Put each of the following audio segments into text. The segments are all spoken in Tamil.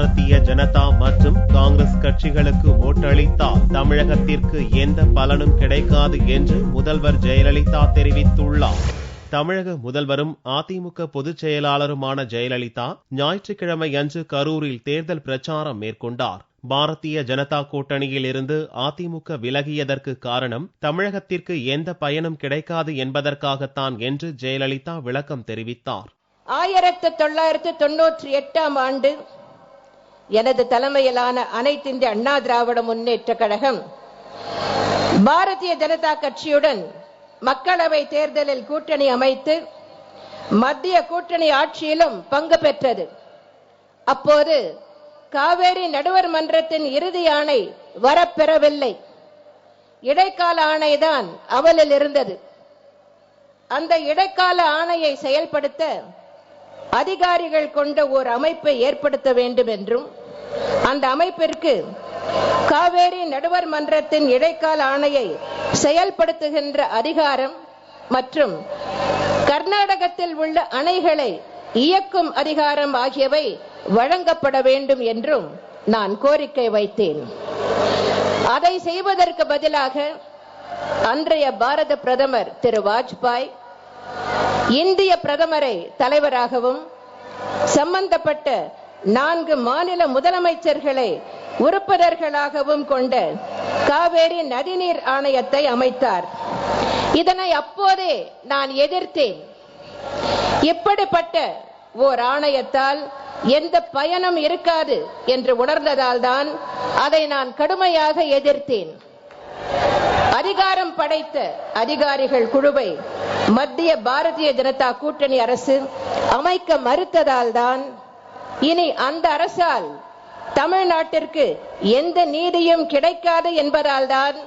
பாரதிய ஜனதா மற்றும் காங்கிரஸ் கட்சிகளுக்கு ஓட்டளித்தால் தமிழகத்திற்கு எந்த பலனும் கிடைக்காது என்று முதல்வர் ஜெயலலிதா தெரிவித்துள்ளார். தமிழக முதல்வரும் அதிமுக பொதுச் செயலாளருமான ஜெயலலிதா ஞாயிற்றுக்கிழமை அன்று கரூரில் தேர்தல் பிரச்சாரம் மேற்கொண்டார். பாரதிய ஜனதா கூட்டணியில் இருந்து அதிமுக விலகியதற்கு காரணம் தமிழகத்திற்கு எந்த பயனும் கிடைக்காது என்பதற்காகத்தான் என்று ஜெயலலிதா விளக்கம் தெரிவித்தார். ஆயிரத்தி தொள்ளாயிரத்து தொன்னூற்றி எட்டாம் ஆண்டு எனது தலைமையிலான அனைத்திந்திய அண்ணா திராவிட முன்னேற்ற கழகம் பாரதிய ஜனதா கட்சியுடன் மக்களவை தேர்தலில் கூட்டணி அமைத்து மத்திய கூட்டணி ஆட்சியிலும் பங்கு பெற்றது. அப்போது காவேரி நடுவர் மன்றத்தின் இறுதி ஆணை வரப்பெறவில்லை. இடைக்கால ஆணைதான் அவலில் இருந்தது. அந்த இடைக்கால ஆணையை செயல்படுத்த அதிகாரிகள் கொண்ட ஒரு அமைப்பை ஏற்படுத்த வேண்டும் என்றும் அந்த அமைப்பிற்கு காவேரி நடுவர் மன்றத்தின் இடைக்கால ஆணையை செயல்படுத்துகின்ற அதிகாரம் மற்றும் கர்நாடகத்தில் உள்ள அணைகளை இயக்கும் அதிகாரம் ஆகியவை வழங்கப்பட வேண்டும் என்றும் நான் கோரிக்கை வைத்தேன். அதை செய்வதற்கு பதிலாக அன்றைய பாரத பிரதமர் திரு வாஜ்பாய் இந்திய பிரதமரை தலைவராகவும் சம்பந்தப்பட்ட நான்கு மாநில முதலமைச்சர்களை உறுப்பினர்களாகவும் கொண்ட காவேரி நதிநீர் ஆணையத்தை அமைத்தார். இதனை அப்போதே நான் எதிர்த்தேன். இப்படிப்பட்ட ஓர் ஆணையத்தால் எந்த பயனும் இருக்காது என்று உணர்ந்ததால் தான் அதை நான் கடுமையாக எதிர்த்தேன். அதிகாரம் படைத்த அதிகாரிகள் குழுவை மத்திய பாரதிய ஜனதா கூட்டணி அரசு அமைக்க மறுத்ததால் தான் இனி அந்த அரசால் தமிழ்நாட்டிற்கு எந்த நீதியும் கிடைக்காது என்பதால் தான்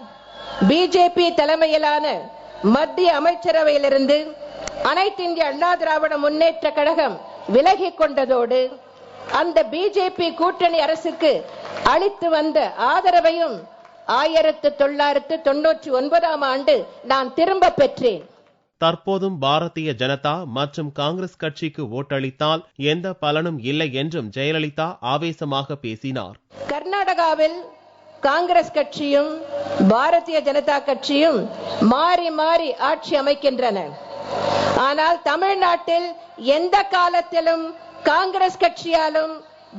பிஜேபி தலைமையிலான மத்திய அமைச்சரவையிலிருந்து அனைத்து இந்திய அண்ணா திராவிட முன்னேற்ற கழகம் விலகிக் கொண்டதோடு அந்த பிஜேபி கூட்டணி அரசுக்கு அளித்து வந்த ஆதரவையும் ஆயிரத்து தொள்ளாயிரத்து தொன்னூற்றி ஒன்பதாம் ஆண்டு நான் திரும்ப பெற்றேன். தற்போதும் பாரதிய ஜனதா மற்றும் காங்கிரஸ் கட்சிக்கு ஓட்டளித்தால் எந்த பலனும் இல்லை என்றும் ஜெயலலிதா ஆவேசமாக பேசினார். கர்நாடகாவில் காங்கிரஸ் கட்சியும் பாரதிய ஜனதா கட்சியும் மாறி மாறி ஆட்சி அமைக்கின்றன. ஆனால் தமிழ்நாட்டில் எந்த காலத்திலும் காங்கிரஸ் கட்சியாலும்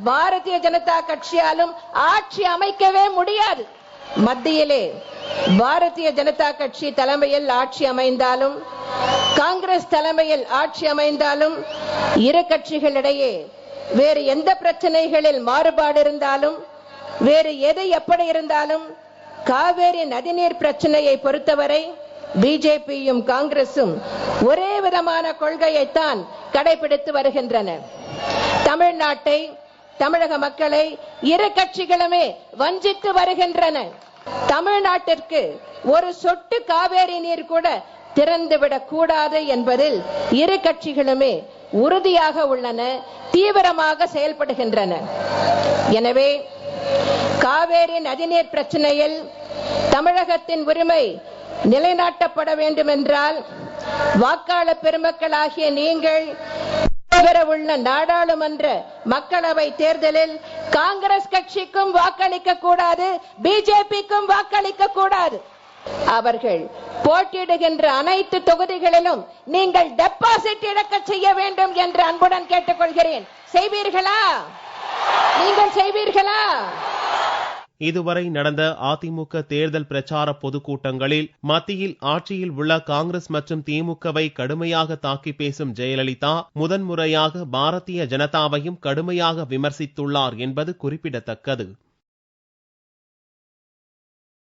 பாரதிய ஜனதா கட்சியாலும் ஆட்சி அமைக்கவே முடியாது. மத்தியிலே பாரதிய ஜனதா கட்சி தலைமையில் ஆட்சி அமைந்தாலும் காங்கிரஸ் தலைமையில் ஆட்சி அமைந்தாலும் இரு கட்சிகளிடையே வேறு எந்த பிரச்சனைகளில் மாறுபாடு இருந்தாலும் வேறு எது எப்படி இருந்தாலும் காவேரி நதிநீர் பிரச்சனையை பொறுத்தவரை பிஜேபியும் காங்கிரசும் ஒரே விதமான கொள்கையைத்தான் கடைபிடித்து வருகின்றன. தமிழ்நாட்டை தமிழக மக்களை இரு கட்சிகளுமே வஞ்சித்து வருகின்றன. தமிழ்நாட்டிற்கு ஒரு சொட்டு காவேரி நீர் கூட திறந்துவிடக் கூடாது என்பதில் இரு கட்சிகளுமே உறுதியாக உள்ளன தீவிரமாக செயல்படுகின்றன. எனவே காவேரி நதிநீர் பிரச்சனையில் தமிழகத்தின் உரிமை நிலைநாட்டப்பட வேண்டும் என்றால் வாக்காளர் பெருமக்களாகிய நீங்கள் நடைபெறவுள்ள நாடாளுமன்ற மக்களவை தேர்தலில் காங்கிரஸ் கட்சிக்கும் வாக்களிக்க கூடாது பிஜேபிக்கும் வாக்களிக்க கூடாது. அவர்கள் போட்டியிடுகின்ற அனைத்து தொகுதிகளிலும் நீங்கள் டெபாசிட் இழக்க செய்ய வேண்டும் என்று அன்புடன் கேட்டுக்கொள்கிறேன். செய்வீர்களா? நீங்கள் செய்வீர்களா? இதுவரை நடந்த அதிமுக தேர்தல் பிரச்சார பொதுக்கூட்டங்களில் மத்தியில் ஆட்சியில் உள்ள காங்கிரஸ் மற்றும் திமுகவை கடுமையாக தாக்கி பேசும் ஜெயலலிதா முதன்முறையாக பாரதிய ஜனதாவையும் கடுமையாக விமர்சித்துள்ளார் என்பது குறிப்பிடத்தக்கது.